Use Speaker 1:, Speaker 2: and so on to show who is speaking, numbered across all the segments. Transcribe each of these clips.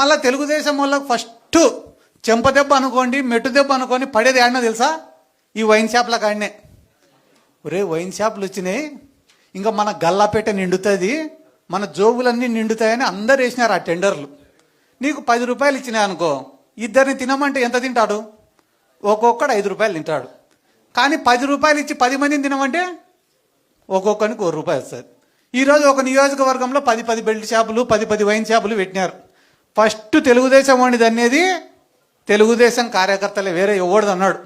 Speaker 1: మళ్ళీ తెలుగుదేశం వాళ్ళకి ఫస్ట్ చెంప దెబ్బ అనుకోండి మెట్టు దెబ్బ అనుకోని పడేది ఆడినా తెలుసా? ఈ వైన్ షాప్ల కాడనే. ఒరే వైన్ షాపులు వచ్చినాయి. ఇంకా మన గల్లాపేట నిండుతుంది. మన జోబులన్నీ నిండుతాయని అందరు వేసినారు ఆ టెండర్లు. నీకు పది రూపాయలు ఇచ్చినాయి అనుకో ఇద్దరిని తినమంటే ఎంత తింటాడు? ఒక్కొక్కడు ఐదు రూపాయలు తింటాడు. కానీ పది రూపాయలు ఇచ్చి పది మందిని తినమంటే ఒక్కొక్కరికి ఒక రూపాయి వస్తుంది. ఈరోజు ఒక నియోజకవర్గంలో పది పది బెల్ట్ షాపులు పది పది వైన్ షాపులు పెట్టినారు. ఫస్ట్ తెలుగుదేశం వాడిది అనేది తెలుగుదేశం కార్యకర్తలే వేరే ఎవడిది అన్నాడు.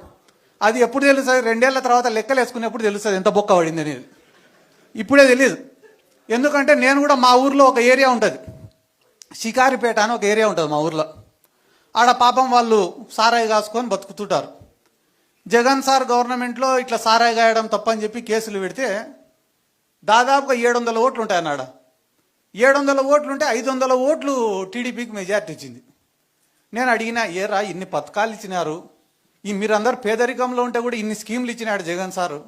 Speaker 1: అది ఎప్పుడు తెలుస్తుంది రెండేళ్ళ తర్వాత లెక్కలు వేసుకునేప్పుడు తెలుస్తుంది ఎంత బొక్క పడింది అనేది. ఇప్పుడే తెలియదు ఎందుకంటే నేను కూడా మా ఊర్లో ఒక ఏరియా ఉంటుంది. షికారిపేట అని ఒక ఏరియా ఉంటుంది మా ఊర్లో. ఆడ పాపం వాళ్ళు సారాయి కాసుకొని బతుకుతుంటారు. జగన్ సార్ గవర్నమెంట్లో ఇట్లా సారాయి గాయడం తప్పని చెప్పి కేసులు పెడితే దాదాపుగా ఏడు వందల ఓట్లు ఉంటాయి ఏడు వందల ఓట్లు ఉంటే ఐదు వందల ఓట్లు టీడీపీకి మెజార్టీ ఇచ్చింది. నేను అడిగినా ఏరా ఇన్ని పథకాలు ఇచ్చినారు? ఈ మీరందరూ పేదరికంలో ఉంటే కూడా ఇన్ని స్కీమ్లు ఇచ్చినాడు జగన్ సారు.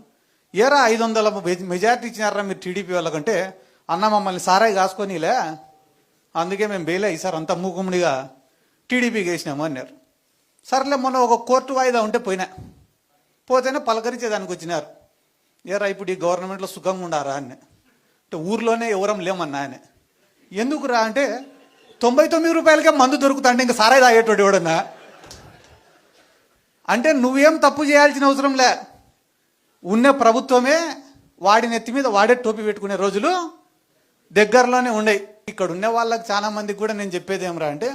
Speaker 1: ఏరా ఐదు వందల మెజార్టీ ఇచ్చినారా మీరు టీడీపీ వాళ్ళకంటే? అన్న మమ్మల్ని సారాయి కాసుకొనిలే. అందుకే మేము బెయిలే ఈసారి అంతా మూకుముడిగా టీడీపీకి వేసినాము అన్నారు. సర్లే మొన్న ఒక కోర్టు వాయిదా ఉంటే పోయినా. పోతేనే పలకరించేదానికి వచ్చినారు. ఏరా ఇప్పుడు ఈ గవర్నమెంట్లో సుఖంగా ఉండారా? అని అంటే ఊర్లోనే ఎవరం లేమన్నా ఆయన ఎందుకురా అంటే తొంభై తొమ్మిది రూపాయలకే మందు దొరుకుతాంటే ఇంకా సారాయి తాగేటోడు ఎవడన్నా? అంటే నువ్వేం తప్పు చేయాల్సిన అవసరం లే. ఉన్న ప్రభుత్వమే వాడి నెత్తి మీద వాడే టోపీ పెట్టుకునే రోజులు దగ్గరలోనే ఉండయి. ఇక్కడ ఉన్న వాళ్ళకి చాలా మందికి కూడా నేను చెప్పేది ఏమరా అంటే